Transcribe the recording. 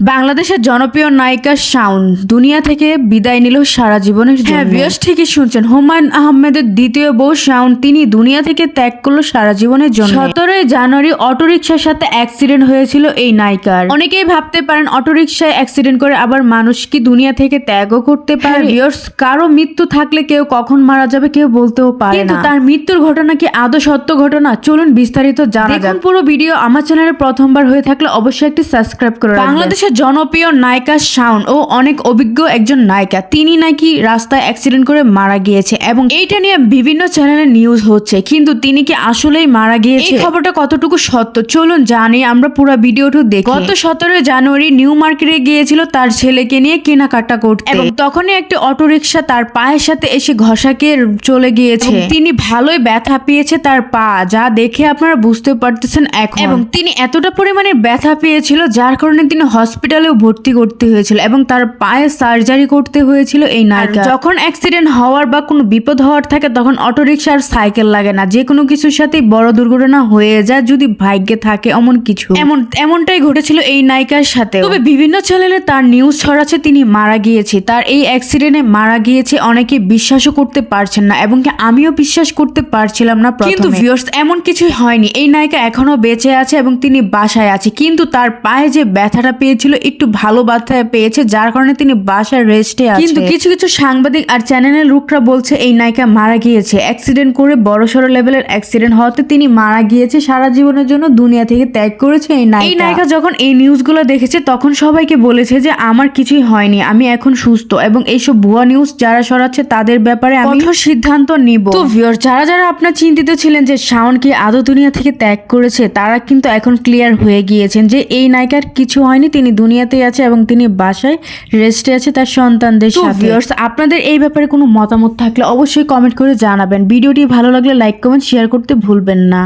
বাংলাদেশের জনপ্রিয় নায়িকা শাওন দুনিয়া থেকে বিদায় নিল সারা জীবনের হ্যাঁ বিয়স ঠিকই শুনছেন। হুমায়ুন আহমেদের দ্বিতীয় বউ শাওন তিনি দুনিয়া থেকে ত্যাগ করল সারা জীবনের জন্য। সতেরোই জানুয়ারি অটোরিকশার সাথে অ্যাক্সিডেন্ট হয়েছিল এই নায়িকার। অনেকেই ভাবতে পারেন অটোরিকশায় অ্যাক্সিডেন্ট করে আবার মানুষ কি দুনিয়া থেকে ত্যাগও করতে পারে? বিয়স কারও মৃত্যু থাকলে কেউ কখন মারা যাবে কেউ বলতেও পারে না। তার মৃত্যুর ঘটনা কি আদৌ সত্য ঘটনা? চলুন বিস্তারিত জানা যাক। পুরো ভিডিও আমার চ্যানেলে প্রথমবার হয়ে থাকলে অবশ্যই একটি সাবস্ক্রাইব করে রাখবেন। বাংলাদেশের জনপ্রিয় নায়িকা শাওন ও অনেক অভিজ্ঞ একজন নায়িকা। তিনি নাকি রাস্তায় অ্যাক্সিডেন্ট করে মারা গিয়েছে এবং এইটা নিয়ে বিভিন্ন চ্যানেলে নিউজ হচ্ছে। কিন্তু তিনি কি আসলেই মারা গিয়েছে? এই খবরটা কতটুকু সত্য? চলুন জানি, আমরা পুরো ভিডিওটা দেখি। গত সতেরোই জানুয়ারি নিউ মার্কেটে গিয়েছিল তার ছেলেকে নিয়ে কেনাকাটা করতে। এবং তখনই একটি অটোরিকশা তার পায়ের সাথে এসে ঘষাকে চলে গিয়েছে। তিনি ভালোই ব্যথা পেয়েছে তার পা, যা দেখে আপনারা বুঝতে পারতেছেন এখন। এবং তিনি এতটা পরিমাণে ব্যথা পেয়েছিল, যার কারণে তিনি হসপিটালেও ভর্তি করতে হয়েছিল এবং তার পায়ে সার্জারি করতে হয়েছিল এই নায়িকা। যখন অ্যাক্সিডেন্ট হওয়ার বা কোনো বিপদ হওয়ার থাকে তখন অটোরিকশা আর সাইকেল লাগে না। যে কোনো কিছুর সাথেই বড় দুর্ঘটনা হয়ে যায় যদি ভাগ্যে থাকে এমন কিছু। এমন এমনটাই ঘটেছিল এই নায়িকার সাথে তবে বিভিন্ন চ্যানেলে তার নিউজ ছড়াচ্ছে তিনি মারা গিয়েছে। তার এই অ্যাক্সিডেন্টে মারা গিয়েছে অনেকে বিশ্বাসও করতে পারছেন না এবং আমিও বিশ্বাস করতে পারছিলাম না কিন্তু ভিউয়ার্স এমন কিছুই হয়নি। এই নায়িকা এখনও বেঁচে আছে এবং তিনি বাসায় আছে। কিন্তু তার পায়ে যে ব্যথাটা পেয়েছিল একটু ভালো ব্যথা পেয়েছে যার কারণে তিনি বাসায় রেস্টে আছে কিন্তু কিছু কিছু সাংবাদিক আর চ্যানেলের লোকরা বলছে এই নায়িকা মারা গিয়েছে। অ্যাক্সিডেন্ট করে বড় সড়ো লেভেলের অ্যাক্সিডেন্ট হওয়াতে তিনি মারা গিয়েছে সারা জীবনের জন্য দুনিয়া থেকে ত্যাগ করেছে এই নায়িকা। এই নায়িকা যখন এই নিউজগুলো দেখেছে তখন সবাইকে বলেছে যে আমার কিছুই হয়নি আমি এখন সুস্থ। এবং এইসব ভুয়া নিউজ যারা সরাচ্ছে তাদের ব্যাপারে আমি সিদ্ধান্ত নিব। তো ভিউয়ার যারা যারা আপনার চিন্তিত ছিলেন যে শাওন কি আদৌ দুনিয়া থেকে ত্যাগ করেছে? তারা কিন্তু এখন ক্লিয়ার হয়ে গিয়েছেন যে এই নায়িকার কিছু হয়নি তিনি দুনিয়াতেই আছে এবং তিনি বাসায় রেস্টে আছে তার সন্তানদের সাথে। ভিউয়ার্স আপনাদের এই ব্যাপারে কোনো মতামত থাকলে অবশ্যই কমেন্ট করে জানাবেন। ভিডিওটি ভালো লাগলে লাইক কমেন্ট শেয়ার করতে ভুলবেন না।